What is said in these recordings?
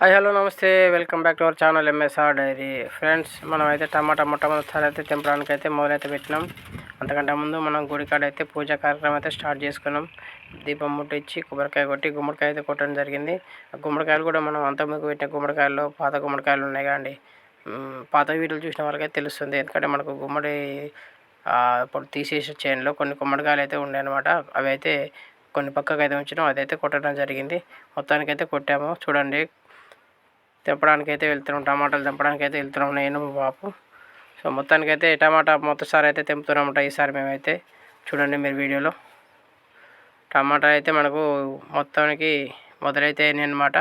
Hi hello నమస్తే. Welcome back to our channel MSR dairy friends మనం అయితే టమాటా మొట్టమొదటిసారి అయితే తెంపడానికి అయితే మొదలైతే పెట్టినాం. అంతకంటే ముందు మనం గుడికాడ అయితే పూజా కార్యక్రమం అయితే స్టార్ట్ చేసుకున్నాం. దీపం ముట్టించి కొబ్బరికాయ కొట్టి గుమ్మడికాయ అయితే కొట్టడం జరిగింది. ఆ గుమ్మడికాయలు కూడా మనం అంత ముందుకు పెట్టిన గుమ్మడికాయలు పాత గుమ్మడికాయలు ఉన్నాయి కానీ పాత వీడియోలు చూసిన వాళ్ళకైతే తెలుస్తుంది. ఎందుకంటే మనకు గుమ్మడి ఇప్పుడు తీసేసి చైన్లో కొన్ని గుమ్మడికాయలు అయితే ఉండే అనమాట అవి అయితే కొన్ని పక్కకు అయితే ఉంచినాం. అదైతే కొట్టడం జరిగింది. మొత్తానికైతే కొట్టాము. చూడండి తెంపడానికి అయితే వెళ్తున్నాం టమాటాలు తెంపడానికి అయితే వెళ్తున్నాం నేను బాపు సో మొత్తానికి అయితే టమాటా మొత్తసారి అయితే తెంపుతున్నామట ఈసారి మేమైతే. చూడండి మీరు వీడియోలో. టమాటా అయితే మనకు మొత్తానికి మొదలైతే అనమాట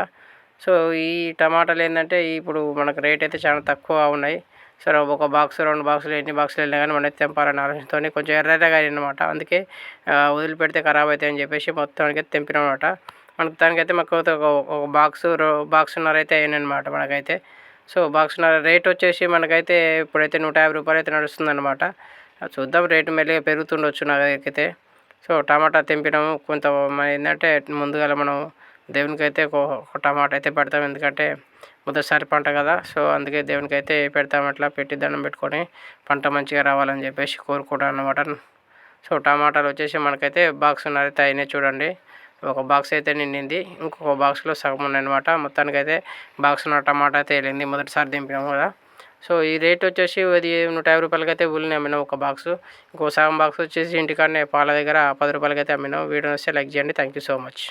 సో ఈ టమాటాలు ఏంటంటే ఇప్పుడు మనకు రేట్ అయితే చాలా తక్కువ ఉన్నాయి. సరే ఒక బాక్స్ రెండు బాక్సులు ఎన్ని బాక్సులు వెళ్ళినా కానీ మనం తెంపాలని ఆలోచనతో కొంచెం ఎర్రగా అనమాట అందుకే వదిలిపెడితే ఖరాబ్ అవుతాయని చెప్పేసి మొత్తానికి తెంపినమాట మనకు దానికైతే మాకు ఒక బాక్స్ బాక్స్న్నర అయితే అయ్యానమాట మనకైతే. సో బాక్స్న్నర రేట్ వచ్చేసి మనకైతే ఇప్పుడైతే నూట యాభై రూపాయలు అయితే నడుస్తుందన్నమాట. చూద్దాం రేటు మెల్లిగా పెరుగుతుండొచ్చు నాకైతే. సో టమాటా తెంపినాము. కొంత ఏంటంటే ముందుగా మనం దేవునికి అయితే ఒక టమాటా అయితే పెడతాం. ఎందుకంటే మొదటిసారి పంట కదా. సో అందుకే దేవునికి అయితే పెడతాం అట్లా. పెట్టి దండం పెట్టుకొని పంట మంచిగా రావాలని చెప్పేసి కోరుకుంటాను అనమాట సో టమాటాలు వచ్చేసి మనకైతే బాక్స్ అయితే అయినాయి చూడండి. ఒక బాక్స్ అయితే నిండింది. ఇంకొక బాక్స్లో సగం ఉన్నాయన్నమాట మొత్తానికి అయితే బాక్స్ ఉన్న టమాటా అయితే వెళ్ళింది మొదటిసారి దింపినాము కదా. సో ఈ రేట్ వచ్చేసి అది నూట యాభై రూపాయలకి అయితే ఉల్లిని అమ్మినాం ఒక బాక్స్ ఇంకో సగం బాక్స్ వచ్చేసి ఇంటికాడనే పాల దగ్గర పది రూపాయలకి అయితే అమ్మినాం. వీడియో వస్తే లైక్ చేయండి. Thank you so much